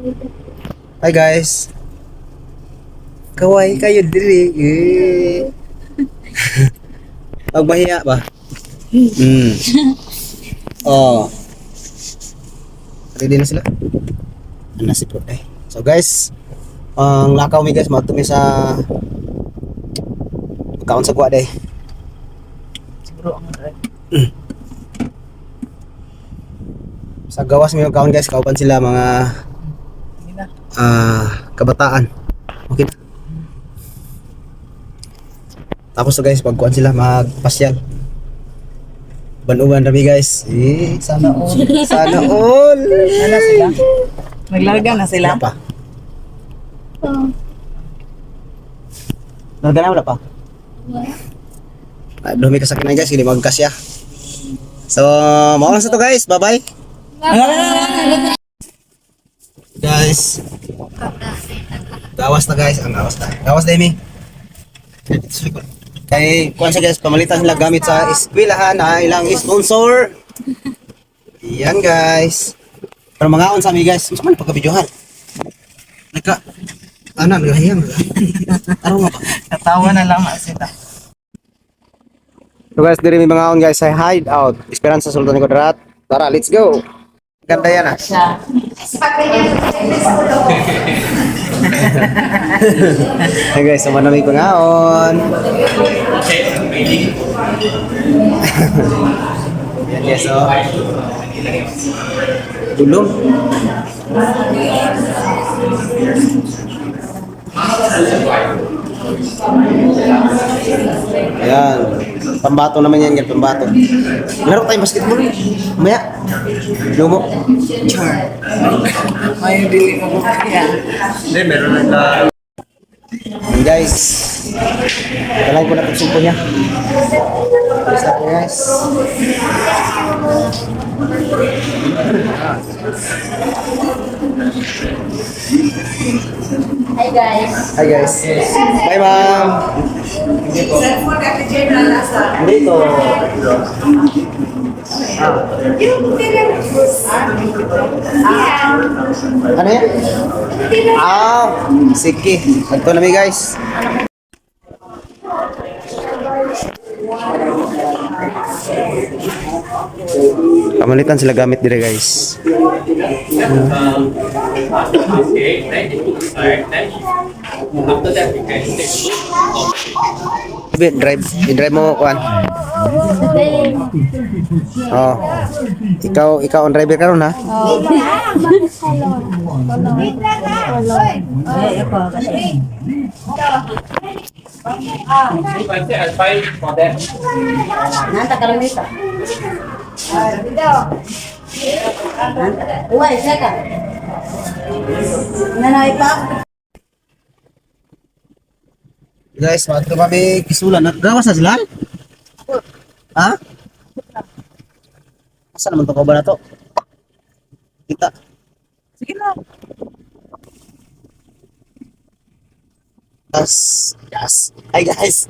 Hi guys. Kaway kayo diri. Eh. Magbahiya ba? Hmm. Oh. Ready na sila? Ano si Pro eh. So guys, ang lakaw mi guys, matumi sa kaon sa kuwa day. Siguro ang right. Sa gawas mi kaon guys, kauban sila mga Na. ah kabataan. Okay na. Tapos so guys, pagkuhan sila magpasyal. Banugan rami guys. Eh, sana all. Sana all. Ano sila? Naglarga na sila? Wala pa. Larga na wala pa. Ah, dumi kasakinan guys, hindi magkasya. So, mao lang sa to guys. Bye-bye. Guys. Gawas na guys, ang gawas na. Gawas Demi. Kay kuan sa guys, pamalitan sila gamit sa eskwelahan na ilang sponsor. Yan guys. Pero mga on sa amin guys, mas man pagka-videohan. Nagka ano, nagahiyang. ano nga ba? Natawa na lang sila. So guys, diri may mga on guys sa hideout. Esperanza Sultan ni Kwadrat. Tara, let's go. Ganda yan ah. Hey guys, sama namin pangaon. Yan guys, oh. Tulong. Ayan. Pambato naman yan, yan pambato. Laro tayong basketball. Maya. Lumo. Char. May dili mo ko kaya. Hindi, meron na guys. Kalay ko na sumpo niya. Alis na po guys. Hi guys. Hi guys. Bye ma'am. Hindi po. Dito. Ano yan? Ah, sige. Ito na mi guys. Kamalitan sila gamit dire guys. Bit drive, i-drive mo kuan. Oh. Ikaw ikaw on driver karon ha? If I say I'll buy for that. Nanta ka lang dito. Uy, seka. Nanay pa. Guys, madto kami kisulan. Gawas na sila? Ha? Asa naman to ba na to? Kita. Sige na. Yes. Yes. Hi guys.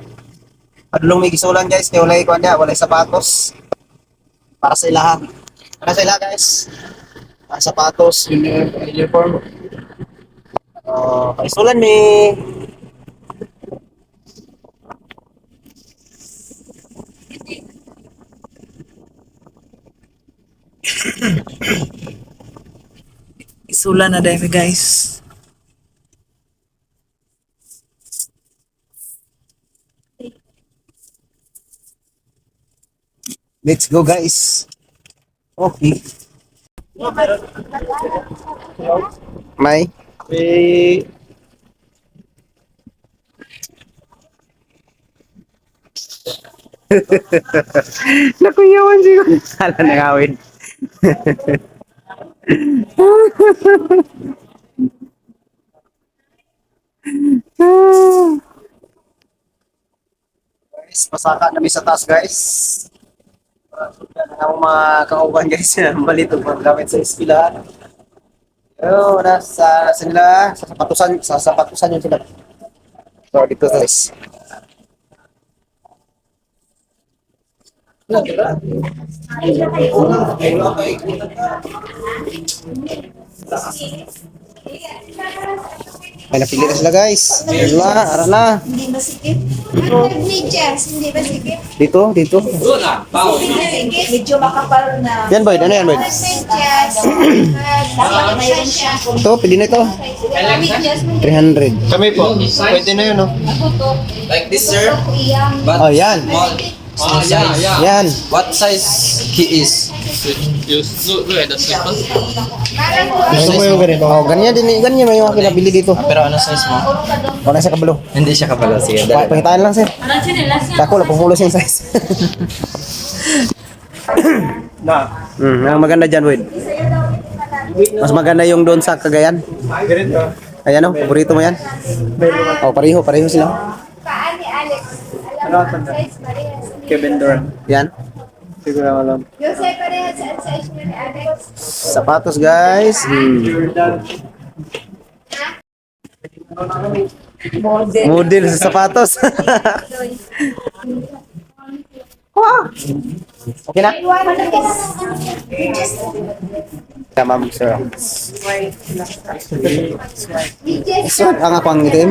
Padulong may kisulan guys. Kaya walay kuan niya, walay sapatos. Para sa ilaha. Para sa ilaha guys. Para sapatos, uni- uniform. Oh, kaisulan mi. Isula na dahil guys. Let's go guys. Okay. May. We Nakuyawan siguro. Kala nangawin. guys, pasaka na sa taas guys. Yan ang mga kauban guys na malito pag gamit sa eskwelahan. Yo, nasa sa nila, sa sapatusan, sa sapatusan yun sila. So, dito guys. Ay, napili na sila guys. Wala, ara na. Hindi masikip. Ano medyas? Hindi masikip. Dito, dito. Doon na, bawo. Medyo makapal na. Yan boy, ano yan boy? Siya. Ito, pili na ito. Medyas. 300. Kami po. Pwede na yun, no? Like this, sir? Iyang. Oh, yan. Oh, yeah, yeah. Yan. What size key is? You look, look at the slipper. Gusto mo yung ganito? Oh, ganyan din, ganyan mo yung pinabili dito. Pero ano size mo? Wala sa kabalo. Hindi siya kabalo. Sige, Pa- dali. Pakitaan lang sir. Tako, napupulos yung size. Na. Hmm, ang maganda dyan, Wade. Mas maganda yung doon sa Cagayan. Ganito. Ayan o, paborito mo yan. Oh, pareho, pareho sila. Paan ni Alex? Alam ang mo, tanda? size parehas. Kevin Durant. Yan. Siguro alam. Yung size parehas sa size mo ni Alex. Sapatos, guys. Hmm. Model sa sapatos. Wow. okay na? Yeah, ma'am, sir. So, ang ako ang itim.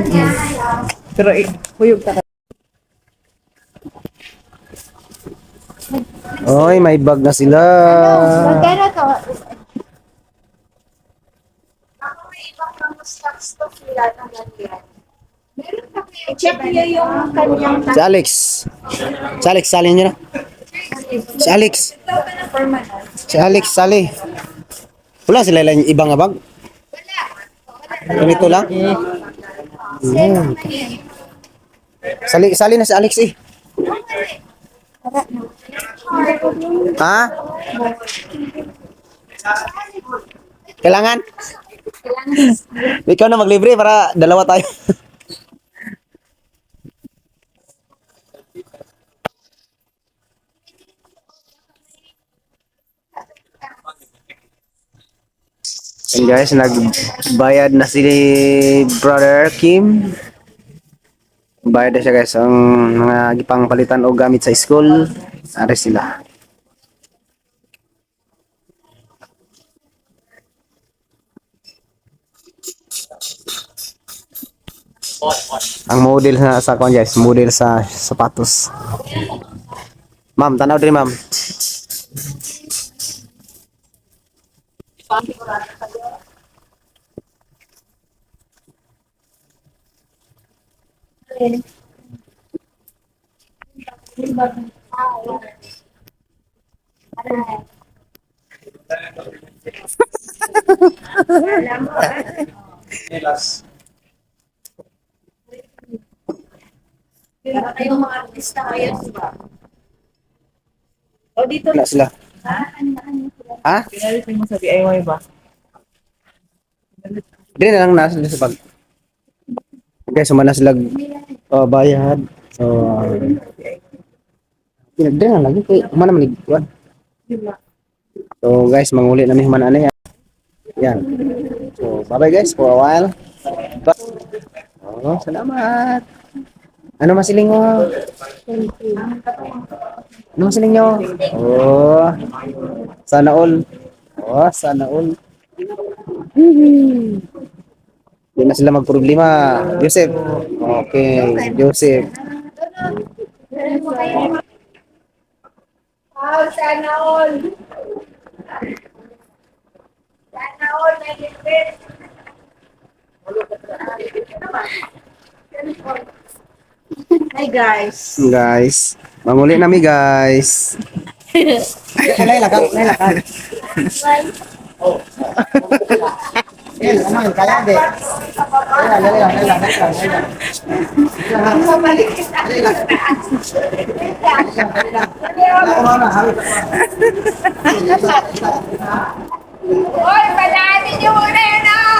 Pero eh, huyog ka. Oy, may bag na sila. Magkano to? Ako may ibang mga stocks to sila na ganyan. Check niyo yung kanyang Si Alex. Si Alex, sali niyo na. Si Alex. Si Alex, sali. Wala sila lang ibang bag. Wala. Ganito lang. Yun. Sali, sali na si Alex eh. Ha? Kailangan? Ikaw na maglibre para dalawa tayo. And guys, nagbayad na si Brother Kim. Bayad na siya guys ang mga gipang palitan o gamit sa school. Are sila. Ang model sa sa kon guys, model sa sapatos. Ma'am, tanaw din ma'am. Kayong mga artista ngayon, di ba? O dito Wala sila. Ha? Pinalit mo sa DIY ba? Dili na lang nasa sa bag. Guys, sumana sila oh, bayad. So, pinagdala na lagi kay mana man iguan. So guys, manguli na mi man ano yan. Yan. So, bye-bye guys for a while. Ba- Oh, salamat. Ano masiling mo? Ano masiling nyo? Oh, sana all. Oh, sana all. Hindi na sila magproblema. Joseph. Okay, Joseph. Wow, sana all. Sana all, may libre. Hi guys. Guys, manguli nami guys. Alay lakang, alay lakang. Naman, kaya de. Mabalik kita. Hoy, palanin niyo muna yun ah!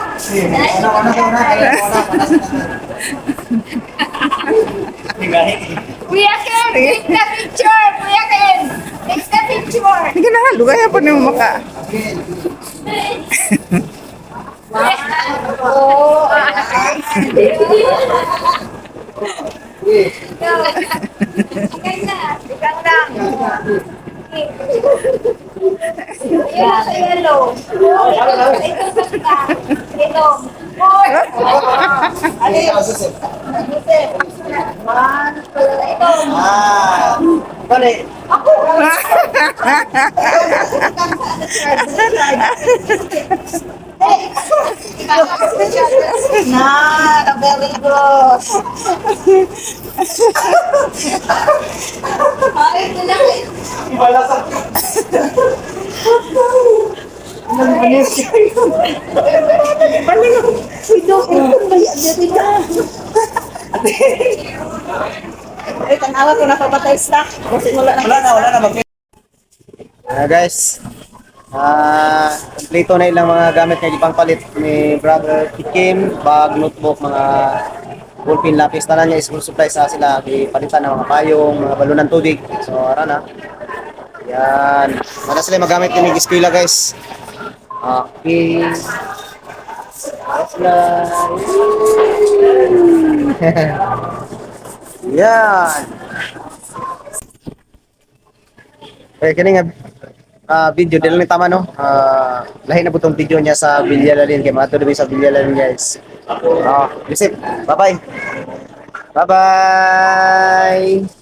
Kuya Ken, take the picture! Kuya Ken, take the picture! Sige na, lugaya pa niyo maka. Oo, ah. Ganda, ganda. Yellow sa yellow. Ito, ito, ito. Four. Ano two, ito. Ah. Bale. Na, very good. Ay, ito lang. Wala sa... Ay, tanawa ko napapatay stock. Kasi wala na. Wala na, wala na. Mag Ah, guys. Ah, kompleto na ilang mga gamit nga ipang palit ni brother Kikim, bag, notebook, mga ballpen, lapis, tanan niya school supplies sa sila palitan ng mga payong, mga balunan tubig. So, ara na. Yan. Wala sila magamit ni eskwela guys. Okay. Sila. Yan. Eh, kini nga ah, video dili ni tama no. Ah, lahi na butong video niya sa Villalin kay mato sa Villalin guys. Ah, visit. Bye-bye. Bye-bye.